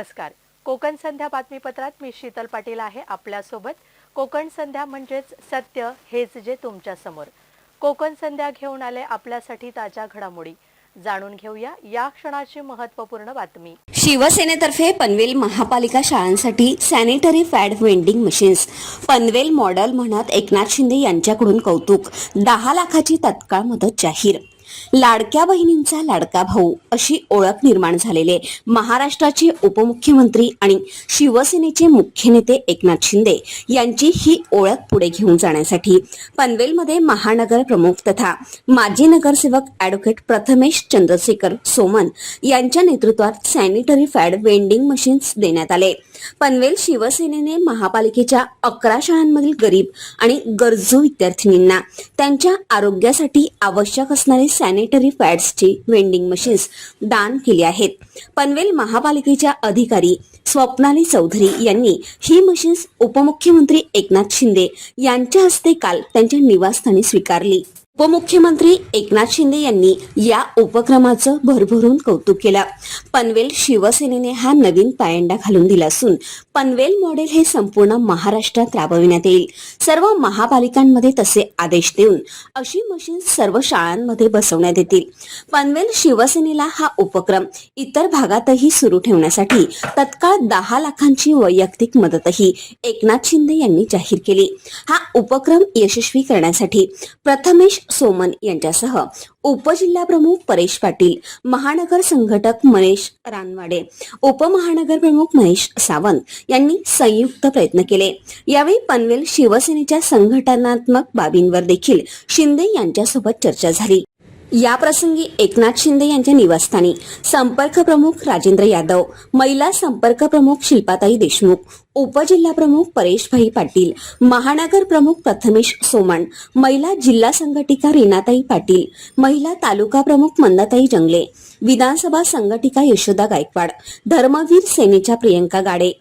नमस्कार. कोकण संध्या बातमीपत्रात मी शीतल पाटील आहे आपल्यासोबत. कोकण संध्या म्हणजेच सत्य हेच जे तुमच्यासमोर. कोकण संध्या घेऊन आले आपल्यासाठी ताज्या घडामोडी. जाणून घेऊया या क्षणाची महत्त्वपूर्ण बातमी. शिवसेनेतर्फे पनवेल महापालिका शाळांसाठी sanitary pad vending machines Panvel model म्हणत एकनाथ शिंदे यांच्याकडून कौतुक. दहा लाखाची तत्काळ मदत जाहीर. लाडक्या बहिणींचा लाडका भाऊ अशी ओळख निर्माण झालेले महाराष्ट्राचे उपमुख्यमंत्री आणि शिवसेनेचे मुख्य नेते एकनाथ शिंदे यांची ही ओळख पुढे घेऊन जाण्यासाठी पनवेलमध्ये महानगर प्रमुख तथा माजी नगरसेवक ॲडव्होकेट प्रथमेश चंद्रशेखर सोमन यांच्या नेतृत्वात सॅनिटरी पॅड वेंडिंग मशीन्स देण्यात आले. पनवेल शिवसेनेने महापालिकेच्या अकरा शाळांमधील गरीब आणि गरजू विद्यार्थिनींना त्यांच्या आरोग्यासाठी आवश्यक असणारे सॅनिटरी पॅड्सची वेंडिंग मशीन्स दान केली आहेत. पनवेल महापालिकेच्या अधिकारी स्वप्नाली चौधरी यांनी ही मशीन्स उपमुख्यमंत्री एकनाथ शिंदे यांच्या हस्ते काल त्यांच्या निवासस्थानी स्वीकारली. उपमुख्यमंत्री एकनाथ शिंदे यांनी या उपक्रमाचं भरभरून कौतुक केलं. पनवेल शिवसेनेने हा नवीन पायंडा घालून दिला असून पनवेल मॉडेल हे संपूर्ण महाराष्ट्रात राबविण्यात येईल. सर्व महापालिकांमध्ये तसे आदेश देऊन अशी मशीन सर्व शाळांमध्ये बसवण्यात येतील. पनवेल शिवसेनेला हा उपक्रम इतर भागातही सुरू ठेवण्यासाठी तत्काळ दहा लाखांची वैयक्तिक मदतही एकनाथ शिंदे यांनी जाहीर केली. हा उपक्रम यशस्वी करण्यासाठी प्रथमेश सोमन यांच्यासह उपजिल्हा प्रमुख परेश पाटील महानगर संघटक मनेश रानवाडे उपमहानगर प्रमुख महेश सावंत यांनी संयुक्त प्रयत्न केले. यावेळी पनवेल शिवसेनेच्या संघटनात्मक बाबींवर देखील शिंदे यांच्यासोबत चर्चा झाली. या प्रसंगी एकनाथ शिंदे यांच्या निवासस्थानी संपर्क प्रमुख राजेंद्र यादव महिला संपर्क प्रमुख शिल्पाताई देशमुख उपजिल्हा प्रमुख परेशभाई पाटील महानगर प्रमुख प्रथमेश सोमण महिला जिल्हा संघटिका रीनाताई पाटील महिला तालुका प्रमुख मंदाताई जंगले विधानसभा संघटिका यशोदा गायकवाड धर्मवीर सेनेच्या प्रियंका गाडे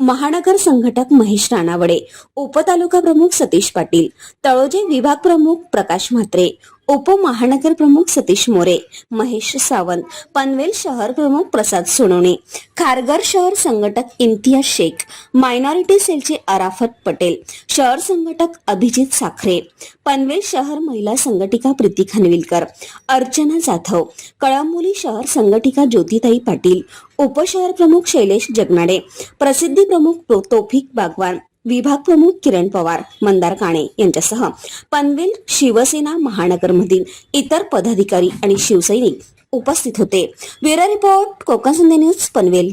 महानगर संघटक महेश राणावडे उपतालुका प्रमुख सतीश पाटील तळोजे विभाग प्रमुख प्रकाश म्हात्रे उपमहानगर प्रमुख सतीश मोरे महेश सावंत पनवेल शहर प्रमुख प्रसाद सोनवणे खारघर शहर संघटक इम्तियाज शेख मायनॉरिटी सेलचे अराफत पटेल शहर संघटक अभिजित साखरे पनवेल शहर महिला संघटिका प्रीती खानविलकर अर्चना जाधव कळंबोली शहर संघटिका ज्योतिताई पाटील उपशहर प्रमुख शैलेश जगनाडे प्रसिद्धी प्रमुख तोफिक बागवान विभाग प्रमुख किरण पवार मंदार काणे यांच्यासह पनवेल शिवसेना महानगरमधील इतर पदाधिकारी आणि शिवसैनिक उपस्थित होते. Bureau report Konkan Sandhya news Panvel.